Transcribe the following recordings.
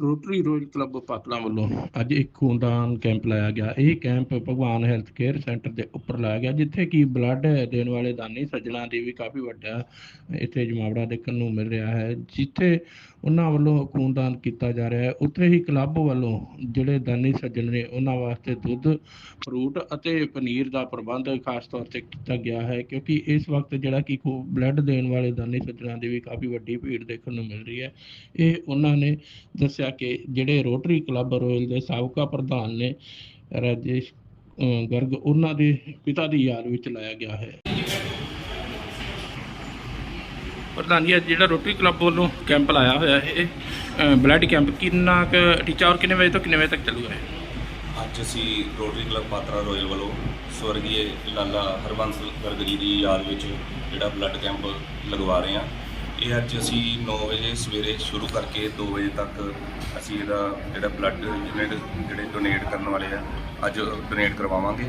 Rotary royal club ਪਾਤਲਾ ਵੱਲੋਂ ਅੱਜ ਇੱਕ ਖੂਨਦਾਨ ਕੈਂਪ ਲਾਇਆ ਗਿਆ। ਇਹ ਕੈਂਪ ਭਗਵਾਨ ਹੈਲਥ ਕੇਅਰ ਸੈਂਟਰ ਦੇ ਉੱਪਰ ਲਾਇਆ ਗਿਆ, ਜਿੱਥੇ ਕਿ ਬਲੱਡ ਦੇਣ ਵਾਲੇ ਦਾਨੀ ਸੱਜਣਾ ਦੀ ਵੀ ਕਾਫੀ ਵੱਡਾ ਇੱਥੇ ਜਮਾਵੜਾ ਦੇਖਣ ਨੂੰ ਮਿਲ ਰਿਹਾ ਹੈ, ਜਿੱਥੇ ਉਹਨਾਂ ਵੱਲੋਂ ਖੂਨਦਾਨ ਕੀਤਾ ਜਾ ਰਿਹਾ ਹੈ। ਉੱਥੇ ਹੀ ਕਲੱਬ ਵੱਲੋਂ ਜਿਹੜੇ ਦਾਨੀ ਸੱਜਣ ਨੇ ਉਹਨਾਂ ਵਾਸਤੇ ਦੁੱਧ, ਫਰੂਟ ਅਤੇ ਪਨੀਰ ਦਾ ਪ੍ਰਬੰਧ ਖਾਸ ਤੌਰ ਤੇ ਕੀਤਾ ਗਿਆ ਹੈ, ਕਿਉਂਕਿ ਇਸ ਵਕਤ ਜਿਹੜਾ ਕਿ ਬਲੱਡ ਦੇਣ ਵਾਲੇ ਦਾਨੀ ਸੱਜਣਾ ਦੀ ਵੀ ਕਾਫੀ ਵੱਡੀ ਭੀੜ ਦੇਖਣ ਨੂੰ ਮਿਲ ਰਹੀ ਹੈ। ਇਹ ਉਹਨਾਂ ਨੇ ਦੱਸਿਆ ਕਿ ਜਿਹੜੇ ਰੋਟਰੀ ਕਲੱਬ ਰੋਇਲ ਦੇ ਸਾਬਕਾ ਪ੍ਰਧਾਨ ਨੇ ਰਾਜੇਸ਼ ਗਰਗ ਉਹਨਾਂ ਦੇ ਪਿਤਾ ਦੀ ਯਾਦ ਵਿੱਚ ਲਾਇਆ ਗਿਆ ਹੈ। ਪ੍ਰਧਾਨ ਜੀ ਅੱਜ ਜਿਹੜਾ ਰੋਟਰੀ ਕਲੱਬ ਵੱਲੋਂ ਕੈਂਪ ਲਾਇਆ ਹੋਇਆ ਹੈ ਇਹ ਬਲੱਡ ਕੈਂਪ ਕਿੰਨਾ ਕੁ ਟੀਚਾ ਔਰ ਕਿੰਨੇ ਵਜੇ ਤੋਂ ਕਿੰਨੇ ਵਜੇ ਤੱਕ ਚੱਲੂਗਾ ਇਹ? ਅੱਜ ਅਸੀਂ ਰੋਟਰੀ ਕਲੱਬ ਪਾਤਰਾ ਰੋਇਲ ਵੱਲੋਂ ਸਵਰਗੀ ਲਾਲਾ ਹਰਬੰਸ ਗਰਗ ਜੀ ਦੀ ਯਾਦ ਵਿੱਚ ਜਿਹੜਾ ਬਲੱਡ ਕੈਂਪ ਲਗਵਾ ਰਹੇ ਹਾਂ। ਇਹ ਅੱਜ ਅਸੀਂ 9 ਵਜੇ ਸਵੇਰੇ ਸ਼ੁਰੂ ਕਰਕੇ 2 ਵਜੇ ਤੱਕ ਅਸੀਂ ਇਹਦਾ ਜਿਹੜਾ ਬਲੱਡ ਯੂਨਿਟ ਜਿਹੜੇ ਡੋਨੇਟ ਕਰਨ ਵਾਲੇ ਆ, ਅੱਜ ਡੋਨੇਟ ਕਰਵਾਵਾਂਗੇ।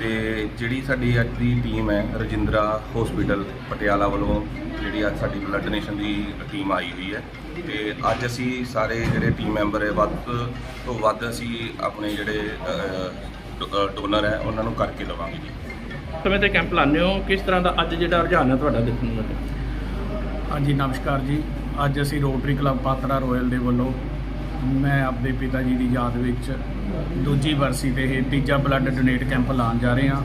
ਤੇ ਜਿਹੜੀ ਸਾਡੀ ਅੱਜ ਦੀ ਟੀਮ ਹੈ, ਰਜਿੰਦਰਾ ਹਸਪੀਟਲ ਪਟਿਆਲਾ ਵੱਲੋਂ ਜਿਹੜੀ ਅੱਜ ਸਾਡੀ ਬਲੱਡ ਡੋਨੇਸ਼ਨ ਦੀ ਟੀਮ ਆਈ ਹੋਈ ਹੈ। ਤੇ ਅੱਜ ਅਸੀਂ ਸਾਰੇ ਜਿਹੜੇ ਟੀਮ ਮੈਂਬਰ ਹੈ, ਵੱਧ ਤੋਂ ਵੱਧ ਅਸੀਂ ਆਪਣੇ ਜਿਹੜੇ ਡੋਨਰ ਹੈ, ਉਹਨਾਂ ਨੂੰ ਕਰਕੇ ਲਵਾਂਗੇ ਜੀ। ਸਮੇਂ ਤੇ ਕੈਂਪ ਲਾਉਂਦੇ ਹੋ, ਕਿਸ ਤਰ੍ਹਾਂ ਦਾ ਅੱਜ ਜਿਹੜਾ ਰੁਝਾਨ ਹੈ ਤੁਹਾਡਾ ਦੇਖਣ ਨੂੰ ਹਾਂਜੀ, ਨਮਸਕਾਰ ਜੀ। ਅੱਜ ਅਸੀਂ ਰੋਟਰੀ ਕਲੱਬ ਪਾਤੜਾ ਰੋਇਲ ਦੇ ਵੱਲੋਂ ਮੈਂ ਆਪਦੇ ਪਿਤਾ ਜੀ ਦੀ ਯਾਦ ਵਿੱਚ ਦੂਜੀ ਵਰਸੀ ਤੇ ਇਹ ਤੀਜਾ ਬਲੱਡ ਡੋਨੇਟ ਕੈਂਪ ਲਾਉਣ ਜਾ ਰਹੇ। ਹਾਂ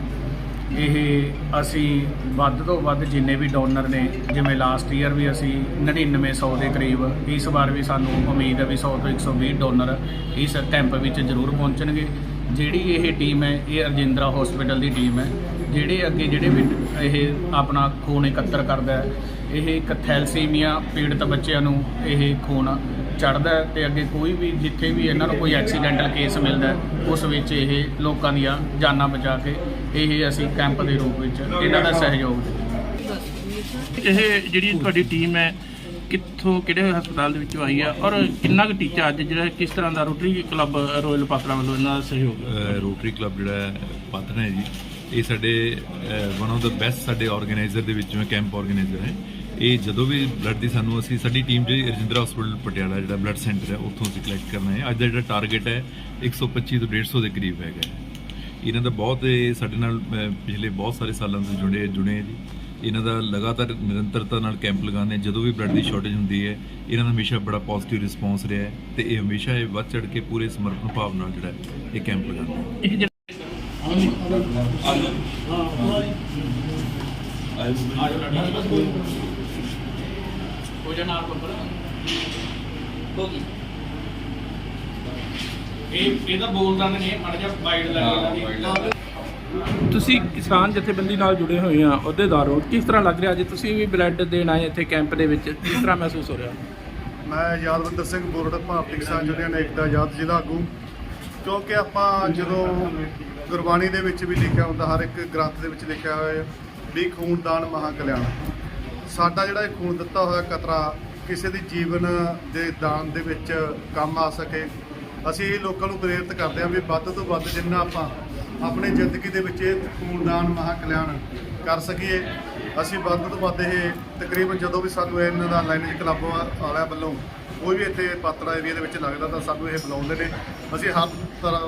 ਇਹ ਅਸੀਂ ਵੱਧ ਤੋਂ ਵੱਧ ਜਿੰਨੇ ਵੀ ਡੋਨਰ ਨੇ, ਜਿਵੇਂ ਲਾਸਟ ਈਅਰ ਵੀ ਅਸੀਂ 9900 ਦੇ ਕਰੀਬ, ਇਸ ਵਾਰ ਵੀ ਸਾਨੂੰ ਉਮੀਦ ਹੈ ਵੀ 100 ਤੋਂ 120 ਡੋਨਰ ਇਸ ਕੈਂਪ ਵਿੱਚ ਜ਼ਰੂਰ ਪਹੁੰਚਣਗੇ। ਜਿਹੜੀ ਇਹ ਟੀਮ ਹੈ, ਇਹ ਰਜਿੰਦਰਾ ਹਸਪੀਟਲ ਦੀ ਟੀਮ ਹੈ, ਜਿਹੜੇ ਅੱਗੇ ਜਿਹੜੇ ਵੀ ਇਹ ਆਪਣਾ ਖੂਨ ਇਕੱਤਰ ਕਰਦਾ ਹੈ ਇਹ ਇੱਕ ਥੈਲਸੀਮੀਆ ਪੀੜਤ ਬੱਚਿਆਂ ਨੂੰ ਇਹ ਖੂਨ ਚੜਦਾ ਹੈ ਤੇ ਅੱਗੇ ਕੋਈ ਵੀ ਜਿੱਥੇ ਵੀ ਇਹਨਾਂ ਨੂੰ ਕੋਈ ਐਕਸੀਡੈਂਟਲ ਕੇਸ ਮਿਲਦਾ ਉਸ ਵਿੱਚ ਇਹ ਲੋਕਾਂ ਦੀਆਂ ਜਾਨਾਂ ਬਚਾ ਕੇ ਇਹ ਅਸੀਂ ਕੈਂਪ ਦੇ ਰੂਪ ਵਿੱਚ ਇਹਨਾਂ ਦਾ ਸਹਿਯੋਗ ਇਹ ਜਿਹੜੀ ਤੁਹਾਡੀ ਟੀਮ ਹੈ ਕਿੱਥੋਂ ਕਿਹੜੇ ਹਸਪਤਾਲ ਦੇ ਵਿੱਚੋਂ ਆਈ ਹੈ ਔਰ ਕਿੰਨਾ ਕੁ ਟੀਚਾ ਅੱਜ ਜਿਹੜਾ ਕਿਸ ਤਰ੍ਹਾਂ ਦਾ ਰੋਟਰੀ ਕਲੱਬ ਰੋਇਲ ਪਾਤਰਾ ਵੱਲੋਂ ਇਹਨਾਂ ਦਾ ਸਹਿਯੋਗ ਰੋਟਰੀ ਕਲੱਬ ਜਿਹੜਾ ਹੈ, ਪਾਤਨ ਹੈ ਜੀ। ਇਹ ਸਾਡੇ ਵਨ ਆਫ ਦਾ ਬੈਸਟ ਸਾਡੇ ਆਰਗੇਨਾਈਜ਼ਰ ਦੇ ਵਿੱਚੋਂ ਕੈਂਪ ਆਰਗੇਨਾਈਜ਼ਰ ਹੈ। ਇਹ ਜਦੋਂ ਵੀ ਬਲੱਡ ਦੀ ਸਾਨੂੰ ਅਸੀਂ ਸਾਡੀ ਟੀਮ ਜਿਹੜੀ ਰਜਿੰਦਰਾ ਹਸਪੀਟਲ ਪਟਿਆਲਾ ਜਿਹੜਾ ਬਲੱਡ ਸੈਂਟਰ ਹੈ ਉੱਥੋਂ ਅਸੀਂ ਕਲੈਕਟ ਕਰਨਾ ਹੈ। ਅੱਜ ਦਾ ਜਿਹੜਾ ਟਾਰਗੇਟ ਹੈ 125 ਤੋਂ 150 ਦੇ ਕਰੀਬ ਹੈਗਾ ਹੈ। ਇਹਨਾਂ ਦਾ ਬਹੁਤ ਇਹ ਸਾਡੇ ਨਾਲ ਪਿਛਲੇ ਬਹੁਤ ਸਾਰੇ ਸਾਲਾਂ ਤੋਂ ਜੁੜੇ ਜੁੜੇ ਹੈ ਜੀ। ਇਹਨਾਂ ਦਾ ਲਗਾਤਾਰ ਨਿਰੰਤਰਤਾ ਨਾਲ ਕੈਂਪ ਲਗਾਉਂਦੇ ਹਾਂ। ਜਦੋਂ ਵੀ ਬਲੱਡ ਦੀ ਸ਼ਾਰਟੇਜ ਹੁੰਦੀ ਹੈ ਇਹਨਾਂ ਦਾ ਹਮੇਸ਼ਾ ਬੜਾ ਪੋਜ਼ਿਟਿਵ ਰਿਸਪੌਂਸ ਰਿਹਾ ਹੈ ਤੇ ਇਹ ਹਮੇਸ਼ਾ ਇਹ ਵੱਧ ਚੜ ਕੇ ਪੂਰੇ ਸਮਰਪਣ ਭਾਵ ਨਾਲ ਜਿਹੜਾ ਹੈ, ਇਹ ਕੈਂਪ ਲਗਾਉਂਦੇ ਹੈ। ਇਹ ਜਿਹੜਾ ਭੋਜਨ ਆਪ ਇਹ ਇਹਦਾ ਬੋਲਦਾ ਨਹੀਂ ਮੜ ਜਾ ਵਾਈਡ ਲੱਗਦਾ ਤੁਸੀਂ ਕਿਸਾਨ ਜਥੇਬੰਦੀ ਨਾਲ ਜੁੜੇ ਹੋਏ ਆ ਅਹੁਦੇਦਾਰ ਹੋ ਕਿਸ ਤਰ੍ਹਾਂ ਲੱਗ ਰਿਹਾ ਅੱਜ? ਤੁਸੀਂ ਵੀ ਬਲੱਡ ਦੇਣ ਆਏ ਇੱਥੇ ਕੈਂਪ ਦੇ ਵਿੱਚ ਕਿਸ ਤਰ੍ਹਾਂ ਮਹਿਸੂਸ ਹੋ ਰਿਹਾ? ਮੈਂ ਯਾਦਵਿੰਦਰ ਸਿੰਘ ਬੋਰਡ ਭਾਰਤੀ ਕਿਸਾਨ ਯੂਨੀਅਨ ਏਕਤਾ ਆਜ਼ਾਦ ਜ਼ਿਲ੍ਹਾ ਆਗੂ। ਕਿਉਂਕਿ ਆਪਾਂ ਜਦੋਂ ਗੁਰਬਾਣੀ ਦੇ ਵਿੱਚ ਵੀ ਲਿਖਿਆ ਹੁੰਦਾ ਹਰ ਇੱਕ ਗ੍ਰੰਥ ਦੇ ਵਿੱਚ ਲਿਖਿਆ ਹੋਇਆ ਵੀ ਖੂਨਦਾਨ ਮਹਾ ਕਲਿਆਣ ਸਾਡਾ ਜਿਹੜਾ ਇਹ ਖੂਨ ਦਿੱਤਾ ਹੋਇਆ ਕਤਰਾ ਕਿਸੇ ਦੀ ਜੀਵਨ ਦੇ ਦਾਨ ਦੇ ਵਿੱਚ ਕੰਮ ਆ ਸਕੇ। ਅਸੀਂ ਲੋਕਾਂ ਨੂੰ ਪ੍ਰੇਰਿਤ ਕਰਦੇ ਹਾਂ ਵੀ ਵੱਧ ਤੋਂ ਵੱਧ ਜਿੰਨਾ ਆਪਾਂ ਆਪਣੀ ਜ਼ਿੰਦਗੀ ਦੇ ਵਿੱਚ ਇਹ ਖੂਨਦਾਨ ਮਹਾ ਕਲਿਆਣ ਕਰ ਸਕੀਏ, ਅਸੀਂ ਵੱਧ ਤੋਂ ਵੱਧ ਇਹ ਤਕਰੀਬਨ ਜਦੋਂ ਵੀ ਸਾਨੂੰ ਇਹਨਾਂ ਦਾ ਲਾਈਨੇਜ ਕਲੱਬ ਵਾਲਿਆਂ ਵੱਲੋਂ ਕੋਈ ਵੀ ਇੱਥੇ ਪਾਤੜਾ ਏਰੀਆ ਦੇ ਵਿੱਚ ਲੱਗਦਾ ਤਾਂ ਸਾਨੂੰ ਇਹ ਬੁਲਾਉਂਦੇ ਨੇ। ਅਸੀਂ ਹਰ ਤਰ੍ਹਾਂ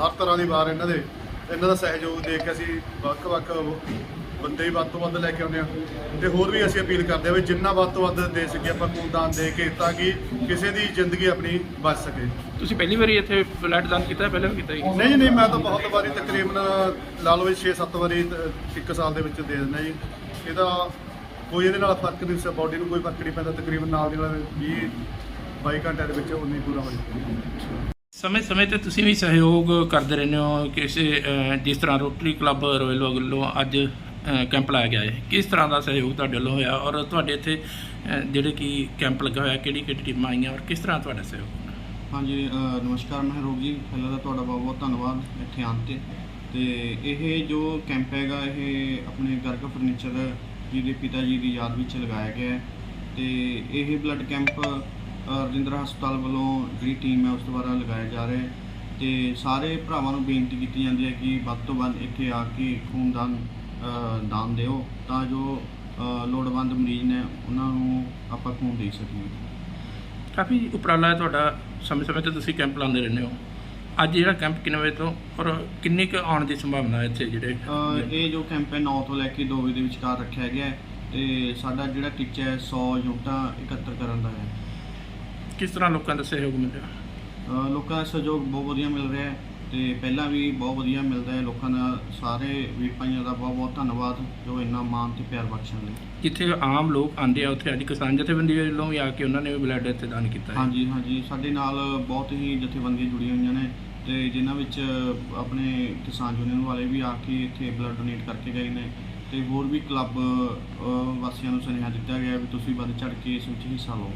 ਹਰ ਤਰ੍ਹਾਂ ਦੀ ਵਾਰ ਇਹਨਾਂ ਦੇ ਇਹਨਾਂ ਦਾ ਸਹਿਯੋਗ ਦੇ ਕੇ ਅਸੀਂ ਵੱਖ-ਵੱਖ ਬੰਦੇ ਹੀ ਵੱਧ ਤੋਂ ਵੱਧ ਲੈ ਕੇ ਆਉਂਦੇ ਆ। ਤੇ ਹੋਰ ਵੀ ਅਸੀਂ ਅਪੀਲ ਕਰਦੇ ਆ ਵੀ ਜਿੰਨਾ ਵੱਧ ਤੋਂ ਵੱਧ ਦੇ ਸਕੀਏ ਆਪਾਂ ਖੂਨਦਾਨ ਦੇ ਕੇ ਤਾਂ ਕਿ ਕਿਸੇ ਦੀ ਜ਼ਿੰਦਗੀ ਆਪਣੀ ਬਚ ਸਕੇ। ਤੁਸੀਂ ਪਹਿਲੀ ਵਾਰੀ ਇੱਥੇ ਬਲੱਡ ਦਾਨ ਕੀਤਾ ਪਹਿਲਾਂ ਵੀ ਕੀਤਾ ਜੀ ਨਹੀਂ ਨਹੀਂ ਮੈਂ ਤਾਂ ਬਹੁਤ ਵਾਰੀ ਤਕਰੀਬਨ ਲਾ ਲਓ 6-7 ਵਾਰੀ ਇੱਕ ਸਾਲ ਦੇ ਵਿੱਚ ਦੇ ਦਿੰਦਾ ਜੀ। ਇਹਦਾ ਕੋਈ ਇਹਦੇ ਨਾਲ ਫ਼ਰਕ ਨਹੀਂ ਸ ਬਾਡੀ ਨੂੰ ਕੋਈ ਫ਼ਰਕ ਨਹੀਂ ਪੈਂਦਾ। ਤਕਰੀਬਨ ਨਾਲ ਦੀ ਨਾਲ 20 22 ਘੰਟਿਆਂ ਦੇ ਵਿੱਚ ਉਨੀ ਪੂਰਾ ਹੋ ਜਾਂਦਾ ਸਮੇਂ ਸਮੇਂ ਤੇ ਤੁਸੀਂ ਵੀ ਸਹਿਯੋਗ ਕਰਦੇ ਰਹਿੰਦੇ ਹੋ। ਕਿਸੇ ਜਿਸ ਤਰ੍ਹਾਂ ਰੋਟਰੀ ਕਲੱਬ ਰੋਇਲ ਵੱਲੋਂ ਅੱਜ ਕੈਂਪ ਲਾਇਆ ਗਿਆ ਹੈ। ਕਿਸ ਤਰ੍ਹਾਂ ਦਾ ਸਹਿਯੋਗ ਤੁਹਾਡੇ ਵੱਲੋਂ ਹੋਇਆ ਔਰ ਤੁਹਾਡੇ ਇੱਥੇ ਜਿਹੜੇ ਕਿ ਕੈਂਪ ਲੱਗਾ ਹੋਇਆ, ਕਿਹੜੀ ਕਿਹੜੀ ਟੀਮਾਂ ਆਈਆਂ ਔਰ ਕਿਸ ਤਰ੍ਹਾਂ ਤੁਹਾਡਾ ਸਹਿਯੋਗ ਹਾਂਜੀ ਨਮਸਕਾਰ ਮਹਿਰੋਗ ਜੀ। ਪਹਿਲਾਂ ਤਾਂ ਤੁਹਾਡਾ ਬਹੁਤ ਬਹੁਤ ਧੰਨਵਾਦ ਇੱਥੇ ਆਉਣ ਤੇ। ਤੇ ਇਹ ਜੋ ਕੈਂਪ ਹੈਗਾ, ਇਹ ਆਪਣੇ ਗਰਗ ਫਰਨੀਚਰ ਜੀ ਦੇ ਪਿਤਾ ਜੀ ਦੀ ਯਾਦ ਵਿੱਚ ਲਗਾਇਆ ਗਿਆ ਹੈ। ਤੇ ਇਹ ਬਲੱਡ ਕੈਂਪ ਰਜਿੰਦਰਾ ਹਸਪਤਾਲ ਵੱਲੋਂ ਜਿਹੜੀ ਟੀਮ ਹੈ, ਉਸ ਦੁਆਰਾ ਲਗਾਇਆ ਜਾ ਰਿਹਾ ਹੈ। ਤੇ ਸਾਰੇ ਭਰਾਵਾਂ ਨੂੰ ਬੇਨਤੀ ਕੀਤੀ ਜਾਂਦੀ ਹੈ ਕਿ ਵੱਧ ਤੋਂ ਵੱਧ ਇੱਥੇ ਆ ਕੇ ਖੂਨਦਾਨ ਦਾਨ ਦਿਓ ਤਾਂ ਜੋ ਲੋੜਵੰਦ ਮਰੀਜ਼ ਨੇ ਉਹਨਾਂ ਨੂੰ ਆਪਾਂ ਖੂਨ ਦੇ ਸਕੀਏ। ਕਾਫੀ ਉਪਰਾਲਾ ਹੈ ਤੁਹਾਡਾ। ਸਮੇਂ ਸਮੇਂ ਤੇ ਤੁਸੀਂ ਕੈਂਪ ਲਾਉਂਦੇ ਰਹਿੰਦੇ ਹੋ। ਅੱਜ ਜਿਹੜਾ ਕੈਂਪ ਕਿੰਨੇ ਵਜੇ ਤੋਂ ਔਰ ਕਿੰਨੀ ਕੁ ਆਉਣ ਦੀ ਸੰਭਾਵਨਾ ਹੈ ਇੱਥੇ ਜਿਹੜੇ ਇਹ ਜੋ ਕੈਂਪ ਹੈ 9 ਤੋਂ ਲੈ ਕੇ 2 ਵਜੇ ਦੇ ਵਿਚਕਾਰ ਰੱਖਿਆ ਗਿਆ ਹੈ ਤੇ ਸਾਡਾ ਜਿਹੜਾ ਟੀਚਾ ਹੈ 100 ਯੂਨਿਟਾਂ ਇਕੱਤਰ ਕਰਨ ਦਾ ਹੈ। ਕਿਸ ਤਰ੍ਹਾਂ ਲੋਕਾਂ ਦਾ ਸਹਿਯੋਗ ਮਿਲਿਆ ਅ, ਲੋਕਾਂ ਦਾ ਸਹਿਯੋਗ ਬਹੁਤ ਵਧੀਆ ਮਿਲ ਰਿਹਾ ਹੈ। ਤੇ ਪਹਿਲਾਂ ਵੀ ਬਹੁਤ ਵਧੀਆ ਮਿਲਦਾ ਹੈ ਲੋਕਾਂ ਦਾ ਸਾਰੇ ਵੀਰ ਭਾਈਆਂ ਦਾ ਬਹੁਤ ਬਹੁਤ ਧੰਨਵਾਦ ਜੋ ਇੰਨਾ ਮਾਣ ਤੇ ਪਿਆਰ ਬਖਸ਼ਣ ਲਈ। ਜਿੱਥੇ ਆਮ ਲੋਕ ਆਉਂਦੇ ਆ ਉੱਥੇ ਅੱਜ ਕਿਸਾਨ ਜਥੇਬੰਦੀ ਵੱਲੋਂ ਵੀ ਆ ਕੇ ਉਹਨਾਂ ਨੇ ਵੀ ਬਲੱਡ ਇੱਥੇ ਦਾਨ ਕੀਤਾ ਹੈ। ਹਾਂਜੀ ਹਾਂਜੀ ਸਾਡੇ ਨਾਲ ਬਹੁਤ ਹੀ ਜਥੇਬੰਦੀਆਂ ਜੁੜੀਆਂ ਹੋਈਆਂ ਨੇ ਤੇ ਜਿਨ੍ਹਾਂ ਵਿੱਚ ਆਪਣੇ ਕਿਸਾਨ ਯੂਨੀਅਨ ਵਾਲੇ ਵੀ ਆ ਕੇ ਇੱਥੇ ਬਲੱਡ ਡੋਨੇਟ ਕਰਕੇ ਗਏ ਨੇ ਤੇ ਹੋਰ ਵੀ ਕਲੱਬ ਵਾਸੀਆਂ ਨੂੰ ਸੁਨੇਹਾ ਦਿੱਤਾ ਗਿਆ ਵੀ ਤੁਸੀਂ ਵੱਧ ਚੜ ਕੇ ਇਸ ਵਿੱਚ ਹਿੱਸਾ ਲਓ।